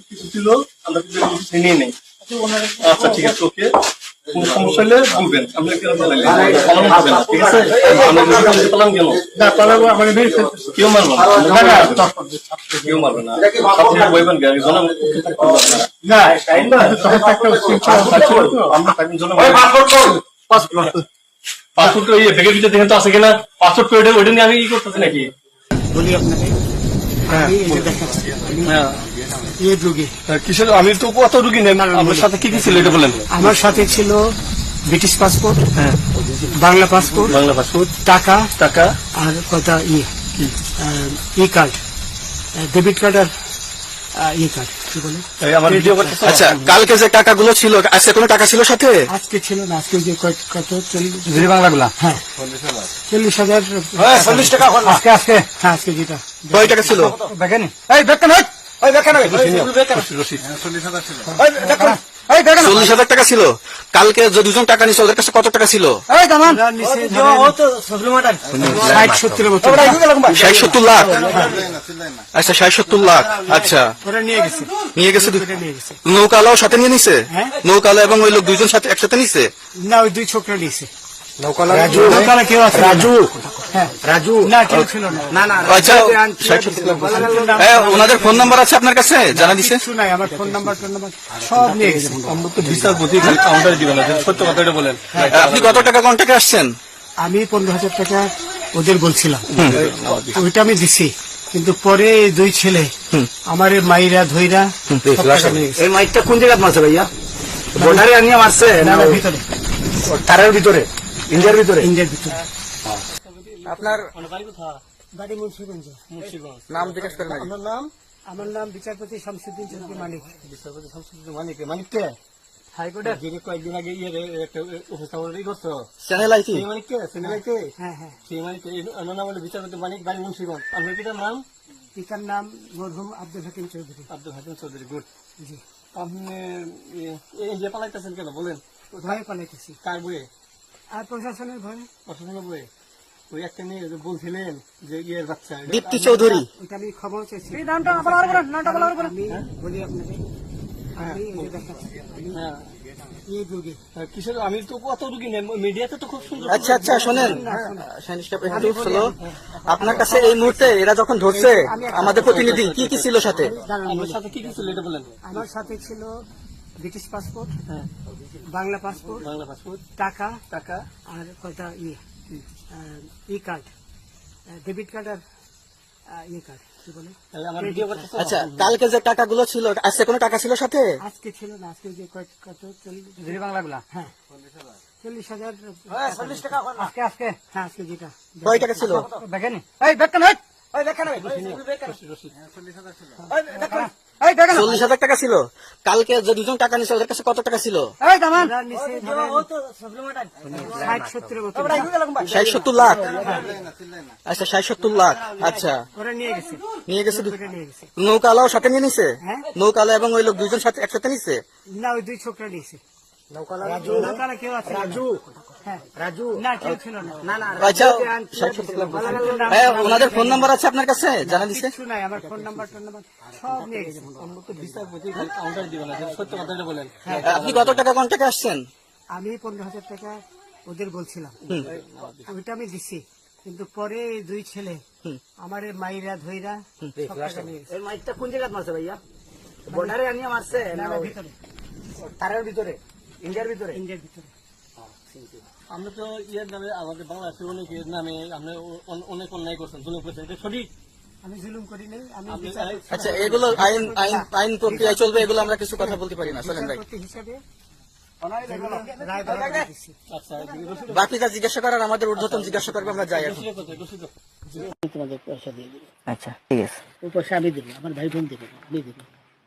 কিছু ছিল আমরা কিছু নিয়ে নেই আচ্ছা ঠিক আছে ওকে। কোন সমস্যা হলে বলবেন। আমরা কেন পালাইলে পালানো হবে না ঠিক আছে। আমরা যদি পালাম কেন? না পালাবো আমার মেয়ে ফেলতেছে কেউ মারবে না। না না। কেউ মারবে না। আপনি বইবেন কে? একজন না টাইম না। তখন একটা শৃঙ্খলা ছিল তো আমরা তাকে জন্য পাসপোর্ট ওই ব্যাগের ভিতরে দেখেন তো আছে কিনা? পাসপোর্ট ওইটা ওইটা নিয়ে আমি ই করতেছি নাকি? বলি আপনাকে আমি এই যে দেখাচ্ছি হ্যাঁ। এই রুগী। কিসের আমি তো কত রুগী নেন আপনার সাথে কি কি ছিল এটা বলেন। আমার সাথে ছিল ব্রিটিশ পাসপোর্ট হ্যাঁ। Bangla passport Bangla passport. টাকা টাকা। আর কটা ইয়ে। E card. ডেবিট কার্ড আর ই কার্ড। কি বলে? এই আমার ভিডিও করতেছে আচ্ছা কালকে যে টাকাগুলো ছিল আজকে কোনো টাকা ছিল সাথে? আজকে ছিল না আজকে যে কত? চল্লিশ বাংলাগুলা? হ্যাঁ। চল্লিশ হাজার চল্লিশ টাকা আজকে আজকে। হ্যাঁ আজকে যেটা। কয় টাকা ছিল? দেখেন। এই বেকান চল্লিশ হাজার টাকা ছিল। কালকে যে দুজন টাকা নিছে ওদের কাছে কত টাকা ছিল? ষাট সত্তর লাখ? আচ্ছা ষাট সত্তর লাখ। আচ্ছা। নিয়ে গেছে। নিয়ে গেছে দু- ওরা নিয়ে গেছে। নৌকালাও সাথে নিয়ে নিছে? হ্যাঁ। নৌকালা এবং ওই লোক দুইজন সাথে একসাথে নিছে? না ওই দুই ছোকরা নিয়েছে রাজু। নৌকালা কেউ আছে? রাজু। হ্যাঁ রাজু না ছিল না। না আচ্ছা হ্যাঁ, ওনাদের ফোন নাম্বার আছে আপনার কাছে? জানা দিছে? কিছু নাই আমার ফোন নাম্বার সব নিয়ে গেছে। আমরা তো কাউন্টারে দিবেন না সত্য কথাটা বলেন। আপনি কত টাকা কন্ট্যাক্টে আসছেন? আমি পনেরো হাজার টাকা ওদের বলছিলাম। ওইটা আমি দিছি কিন্তু পরে দুই ছেলে আমার মাইরা ধইরা গেছে। এই মাইকটা কোন জায়গায় মারছে ভাইয়া? বর্ডারে আনিয়ে মারছে না, না, ভিতরে। তারের ভিতরে? ইন্ডিয়ার ভিতরে? ইন্ডিয়ার ভিতরে। আপনার বাড়ি মুন্সিগঞ্জ। নাম জিজ্ঞেস করেন। আপনার নাম আমার নাম বিচারপতি শামসুদ্দিন চৌধুরী মানিক। বিচারপতি শামসুদ্দিন মানিক। মানিক কে? যিনি কয়েকদিন আগে ইয়ে একটা উপস্থাপন ই করছ। চ্যানেল আইটি সেই মানিক কে? সিনেমাই কে হ্যাঁ হ্যাঁ। সেই মানিক ওনার নাম হলো বিচারপতি মানিক বাড়ি মুন্সিগঞ্জ। আপনার পিতার নাম? পিতার নাম মরহুম আব্দুল হাকিম চৌধুরী। আব্দুল হাকিম চৌধুরী গুড। জি। আপনি এ- এই যে পালাইতেছেন কেন? বলেন। ভয়ে পালাইতেছি। কার বইয়ে? আর প্রশাসনের ভয়ে। অসংখ্য বইয়ে? ওই একটা নিয়ে বলছিলেন যে ইয়ের বাচ্চা দীপ্তি চৌধুরী। আমি ক্ষমা চাইছি। নামটা বলার পরে নামটা বলার পরে আমি বলি আপনাকে। আমি এই যে দেখাচ্ছি হ্যাঁ। হ্যাঁ, কিসের আমি তো কত রুগী নেই মিডিয়াতে তো খুব সুন্দর আচ্ছা আচ্ছা শোনেন। আপনার কাছে এই মুহূর্তে এরা যখন ধরছে আমাদের প্রতিনিধি কি কি ছিল সাথে? সাথে কি কি ছিল এটা বলেন। আমার সাথে ছিল ব্রিটিশ পাসপোর্ট হ্যাঁ। বাংলা পাসপোর্ট বাংলা পাসপোর্ট টাকা টাকা। আর কয়টা ইয়ে? ই কার্ড ডেবিট কার্ড আর ই কার্ড কি বলে? এই আমার ভিডিও করতেছো? আচ্ছা কালকে যে টাকাগুলো ছিল আজকে কোনো টাকা ছিল সাথে? আজকে ছিল না আজকে যে কত চল্লিশ বাংলাগুলা? হ্যাঁ। চল্লিশ হাজার। চল্লিশ টাকা আজকে আজকে হ্যাঁ আজকে যেটা। কয় টাকা ছিল? দেখেনি? এই ওই চল্লিশ হাজার টাকা ছিল। কালকে যে দুজন টাকা নিছে ওদের কাছে কত টাকা ছিল? এই দামান ওরা নিচে ধরেন ষাট সত্তর বছর। ষাট সত্তর লাখ? আচ্ছা ষাট সত্তর লাখ। আচ্ছা। ওরা নিয়ে গেছে। নিয়ে গেছে দু- ওরা নিয়ে গেছে। নৌকালাও সাথে নিয়ে নিছে? হ্যাঁ। নৌকালা এবং ওই লোক দুইজন সাথে একসাথে নিছে? না ওই দুই ছোকরা নিয়েছে রাজু। নৌকালা কেউ আছে? রাজু। রাজু না আচ্ছা। হ্যাঁ ওনাদের ফোন নাম্বার আছে আপনার কাছে? জানা দিছে? কিছু নাই আমার ফোন নাম্বার টোন নাম্বার সব নিয়ে গেছে আমরা তো বিচারপতি খালি কাউন্টারে দিবেন না সত্য কথাটা বলেন। আপনি কত টাকা কন্ট্যাক্টে আসছেন? আমি পনেরো হাজার টাকা ওদের বলছিলাম। ওইটা আমি দিছি কিন্তু পরে দুই ছেলে আমার এই মাইরা ধইরা সব টাকা নিয়ে মাইকটা কোন জায়গায় মারছে ভাইয়া? বর্ডারে আনিয়ে মারছে না, ভিতরে। তারের ভিতরে ইন্ডিয়ার ভিতরে? ইন্ডিয়ার ভিতরে। আমরা তো ইয়ের নামে আমাদের বাংলাদেশের অনেক ইয়ের নামে আমরা অনেক অন্যায় করছেন জুলুম করছেন এটা সঠিক? আমি জুলুম করি নাই আমি আচ্ছা এগুলো আইন আইন আইন প্রক্রিয়ায় চলবে এগুলো আমরা কিছু কথা বলতে পারি না চলেন ভাই। হিসাবে। আচ্ছা যা জিজ্ঞাসা করার আমাদের ঊর্ধ্বতন জিজ্ঞাসা করবে আমরা যাই এখন। কোথায় রসিদ আমি তোমাদের পয়সা দিয়ে দেবো আচ্ছা ঠিক আছে। ওই পয়সা আমি দেবো আমার ভাই বোন দেবে না, আমি দেবো।